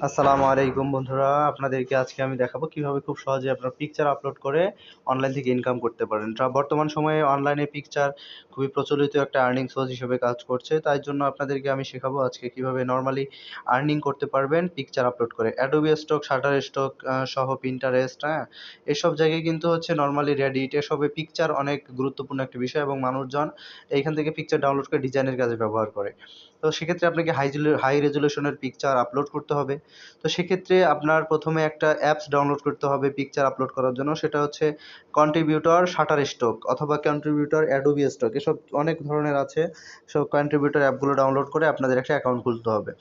আসসালামু আলাইকুম বন্ধুরা, আপনাদেরকে আজকে আমি দেখাবো কীভাবে খুব সহজে আপনার পিকচার আপলোড করে অনলাইন থেকে ইনকাম করতে পারেন। বর্তমান সময়ে অনলাইনে পিকচার খুবই প্রচলিত একটা আর্নিং সোর্স হিসেবে কাজ করছে, তাই জন্য আপনাদেরকে আমি শেখাবো আজকে কীভাবে নর্মালি আর্নিং করতে পারবেন পিকচার আপলোড করে। অ্যাডোবি স্টক শাটার স্টক সহ পিন্টারেস্ট হ্যাঁ এসব জায়গায় কিন্তু হচ্ছে নর্মালি রেডিট এসবে পিকচার অনেক গুরুত্বপূর্ণ একটা বিষয় এবং মানুষজন এইখান থেকে পিকচার ডাউনলোড করে ডিজাইনের কাজে ব্যবহার করে। তো সেক্ষেত্রে আপনাকে হাই হাই রেজলিউশনের পিকচার আপলোড করতে হবে। তো সেক্ষেত্রে আপনার প্রথমে একটা অ্যাপস ডাউনলোড করতে হবে পিকচার আপলোড করার জন্য। সেটা হচ্ছে কন্ট্রিবিউটর শাটার স্টক অথবা কন্ট্রিবিউটর অ্যাডোবি স্টক এসব অনেক ধরনের আছে। সব কন্ট্রিবিউটর অ্যাপগুলো ডাউনলোড করে আপনাদের একটা অ্যাকাউন্ট খুলতে হবে।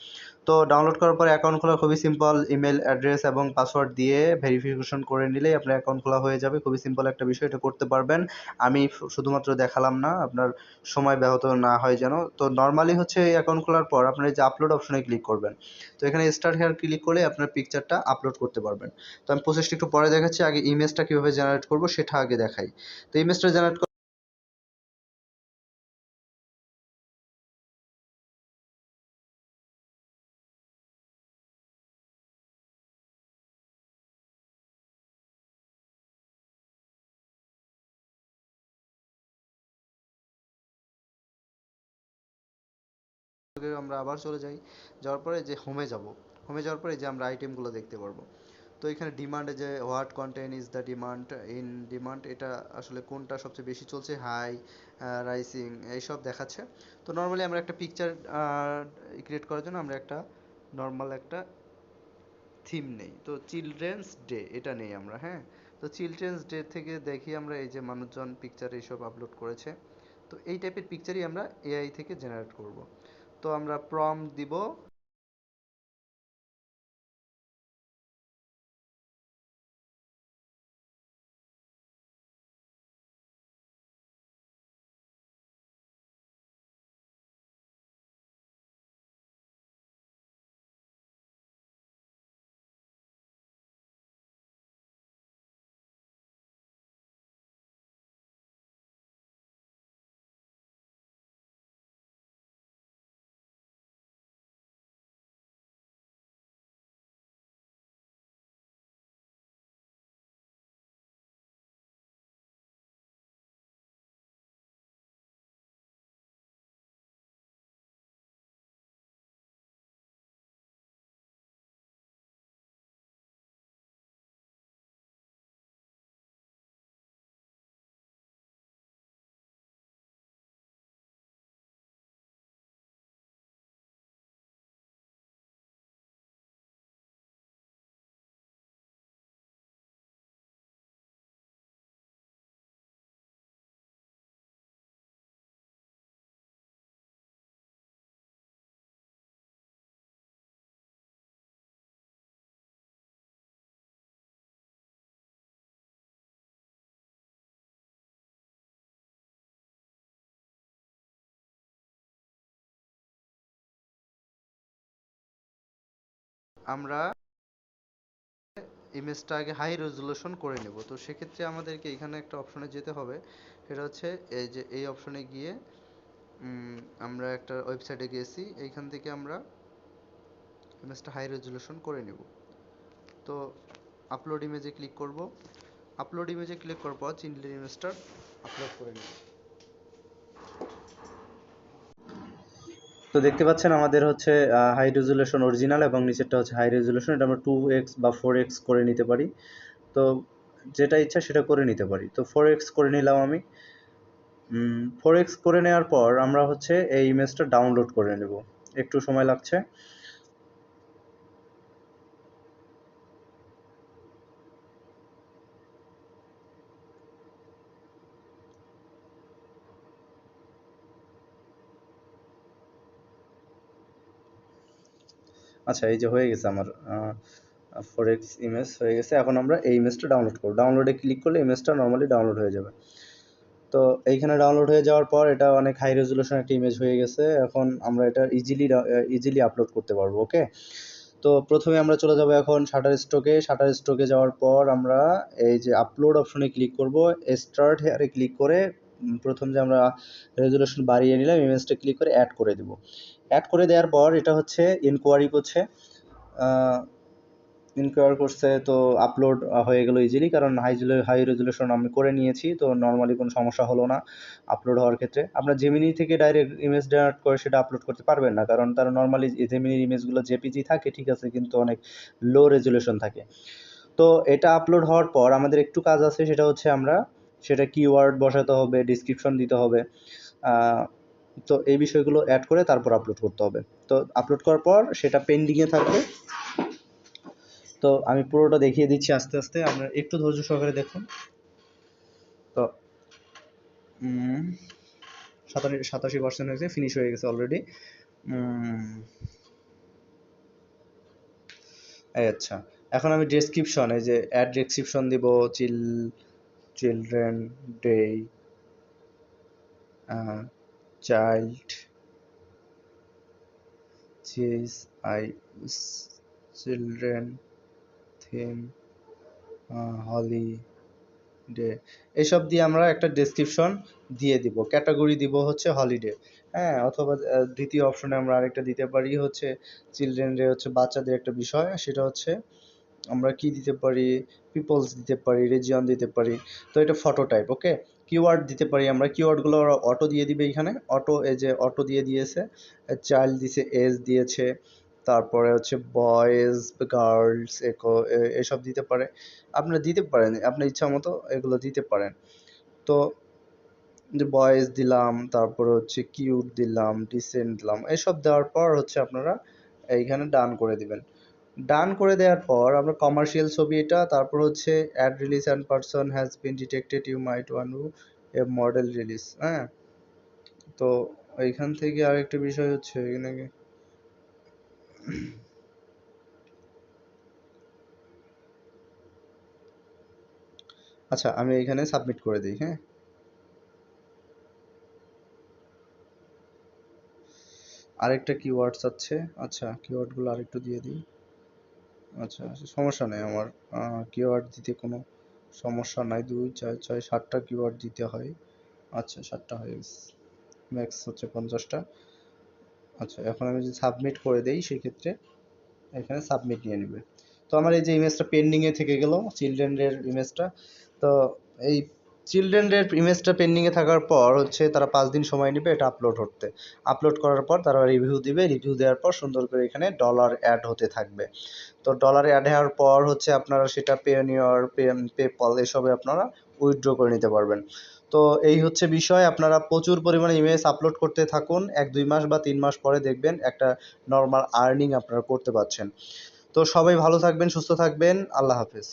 তো ডাউনলোড করার পর অ্যাকাউন্ট খোলা খুবই সিম্পল ইমেল অ্যাড্রেস এবং পাসওয়ার্ড দিয়ে ভেরিফিকেশন করে নিলেই আপনার অ্যাকাউন্ট খোলা হয়ে যাবে। খুবই সিম্পল একটা বিষয়, এটা করতে পারবেন। আমি শুধুমাত্র দেখালাম না, আপনার সময় ব্যাহত না হয় যেন। তো নর্মালি হচ্ছে এই অ্যাকাউন্ট খোলার পর আপনার যে আপলোড অপশনে ক্লিক করবেন। তো এখানে স্টার্ট হেয়ার ক্লিক করলে আপনার পিকচারটা আপলোড করতে পারবেন। তো আমি প্রসেসটা একটু পরে দেখাচ্ছি, আগে ইমেজটা কীভাবে জেনারেট করব সেটা আগে দেখাই। তো ইমেজটা জেনারেট আমরা আবার চলে যাই। যাওয়ার পরে যে হোমে যাব। হোমে যাওয়ার পরে যে আমরা আইটেমগুলো দেখতে পারব। তো এখানে ডিমান্ডে যে what content is the demand in demand এটা আসলে কোনটা সবচেয়ে বেশি চলছে? হাই রাইসিং এইসব দেখাচ্ছে। তো নর্মালি আমরা একটা পিকচার ক্রিয়েট করার জন্য আমরা একটা নর্মাল একটা থিম নেই। তো চিলড্রেন্স ডে এটা নেই আমরা হ্যাঁ? তো চিলড্রেন্স ডে থেকে দেখি আমরা এই যে মানুষজন পিকচার এইসব আপলোড করেছে। তো এই টাইপের পিকচারই আমরা এআই থেকে জেনারেট করব। তো আমরা প্রম দিব। আমরা ইমেজটা আগে হাই রেজলিউশন করে নেব। তো সেক্ষেত্রে আমাদেরকে এখানে একটা অপশনে যেতে হবে। সেটা হচ্ছে এই যে, এই অপশনে গিয়ে আমরা একটা ওয়েবসাইটে গিয়েছি। এইখান থেকে আমরা ইমেজটা হাই রেজলিউশন করে নেব। তো আপলোড ইমেজে ক্লিক করব। আপলোড ইমেজে ক্লিক করার পর চিনলির ইমেজটা আপলোড করে নেব। দেখতে পাচ্ছেন আমাদের হচ্ছে হাই রেজুলেশন অরিজিনাল এবং নিচেরটা হচ্ছে হাই রেজুলেশন এটা আমরা টু এক্স বা ফোর এক্স করে নিতে পারি। তো যেটা ইচ্ছা সেটা করে নিতে পারি। তো ফোর এক্স করে নিলাম আমি। ফোর এক্স করে নেওয়ার পর আমরা হচ্ছে এই ইমেজটা ডাউনলোড করে নেব। একটু সময় লাগছে। আচ্ছা এই যে হয়ে গেছে আমার ফোর এক্স ইমেজ হয়ে গেছে। এখন আমরা এই ইমেজটা ডাউনলোড করব। ডাউনলোডে ক্লিক করলে ইমেজটা নর্মালি ডাউনলোড হয়ে যাবে। তো এইখানে ডাউনলোড হয়ে যাওয়ার পর এটা অনেক হাই রেজলিউশন একটা ইমেজ হয়ে গেছে। এখন আমরা এটা ইজিলি ইজিলি আপলোড করতে পারব ওকে তো প্রথমে আমরা চলে যাব এখন শাটার স্ট্রোকে শাটার স্ট্রোকে যাওয়ার পর আমরা এই যে আপলোড অপশনে ক্লিক করব। স্টার্ট হেয়ারে ক্লিক করে প্রথম যে আমরা রেজুলেশন বাড়িয়ে নিলাম ইমেজটা ক্লিক করে অ্যাড করে দেব। অ্যাড করে দেওয়ার পর এটা হচ্ছে ইনকোয়ারি করছে। ইনকোয়ার করছে তো আপলোড হয়ে গেলো ইজিলি কারণ হাই হাই রেজুলেশন আমি করে নিয়েছি, তো নর্মালি কোনো সমস্যা হলো না আপলোড হওয়ার ক্ষেত্রে। আপনার জেমিনি থেকে ডাইরেক্ট ইমেজ জেনারেট করে সেটা আপলোড করতে পারবেন না, কারণ তারা নর্মালি জেমিনির ইমেজগুলো জেপিজি থাকে, ঠিক আছে, কিন্তু অনেক লো রেজুলেশন থাকে। তো এটা আপলোড হওয়ার পর আমাদের একটু কাজ আছে, সেটা হচ্ছে আমরা সেটা কিওয়ার্ড বসাতে হবে ডিসক্রিপশন দিতে হবে তো এই বিষয়গুলো অ্যাড করে তারপর আপলোড করতে হবে। তো আপলোড করার পর সেটা পেন্ডিংয়ে থাকবে। তো আমি পুরোটা দেখিয়ে দিচ্ছি আস্তে আস্তে, আপনারা একটু ধৈর্য সহকারে দেখুন। তো সাতাশি সাতাশি পার্সেন্ট হয়েছে ফিনিশ হয়ে গেছে অলরেডি আচ্ছা এখন আমি ডেসক্রিপশন এই যে অ্যাড ডেসক্রিপশন দিব, chill children day child cheese I children theme holiday এসব দিয়ে আমরা একটা ডেসক্রিপশন দিয়ে দিব। ক্যাটাগরি দিব হচ্ছে হলিডে হ্যাঁ অথবা দ্বিতীয় অপশনে আমরা আরেকটা দিতে পারি হচ্ছে চিলড্রেন ডে হচ্ছে বাচ্চাদের একটা বিষয়, সেটা হচ্ছে আমরা কি দিতে পারি? পিপলস দিতে পারি রিজিয়ন দিতে পারি। তো এটা ফটো টাইপ ওকে কিওয়ার্ড দিতে পারি আমরা। কিওয়ার্ডগুলো অটো দিয়ে দিবে এখানে। অটো এই যে অটো দিয়ে দিয়েছে। চাইল্ড দিয়েছে এজ দিয়েছে। তারপরে হচ্ছে বয়েজ গার্লস এসব দিতে পারে। আপনারা দিতে পারেন, আপনার ইচ্ছা মতো এগুলো দিতে পারেন। তো যে বয়েজ দিলাম, তারপরে হচ্ছে কিউট দিলাম ডিসেন্ট দিলাম, এসব দেওয়ার পর হচ্ছে আপনারা এইখানে ডান করে দিবেন। ডান করে দেওয়ার পর আমরা কমার্শিয়াল ছবি এটা, তারপর হচ্ছে add release and person has been detected you might want a model release হ্যাঁ? তো এইখান থেকে আর একটা বিষয় হচ্ছে এখানে আচ্ছা আমি এখানে সাবমিট করে দিই হ্যাঁ? আরেকটা কিওয়ার্ডস আছে আচ্ছা কিওয়ার্ডগুলো আরেকটু দিয়ে দিই। আচ্ছা আচ্ছা, সমস্যা নেই আমার। কিওয়ার্ড দিতে কোনো সমস্যা নাই। দুই চার ছয় সাতটা কিওয়ার্ড দিতে হয়। আচ্ছা সাতটা হয়ে গেছে। ম্যাক্স হচ্ছে পঞ্চাশটা। আচ্ছা এখন আমি যদি সাবমিট করে দেই সেক্ষেত্রে এখানে সাবমিট নিয়ে নেবে। তো আমার এই যে ইমেজটা পেন্ডিংয়ে থেকে গেল চিলড্রেনের ইমেজটা তো এই চিলড্রেনের ইমেজটা পেন্ডিংয়ে থাকার পর হচ্ছে তারা পাঁচ দিন সময় নেবে এটা আপলোড হতে। আপলোড করার পর তারা রিভিউ দিবে রিভিউ দেওয়ার পর সুন্দর করে এখানে ডলার অ্যাড হতে থাকবে। তো ডলার অ্যাড হওয়ার পর হচ্ছে আপনারা সেটা পেনিওর পেপল এসবে আপনারা উইথড্র করে নিতে পারবেন। তো এই হচ্ছে বিষয়, আপনারা প্রচুর পরিমাণে ইমেজ আপলোড করতে থাকুন, এক, দুই মাস বা তিন মাস পরে দেখবেন একটা নর্মাল আর্নিং আপনারা করতে পারছেন। তো সবাই ভালো থাকবেন, সুস্থ থাকবেন, আল্লাহ হাফেজ।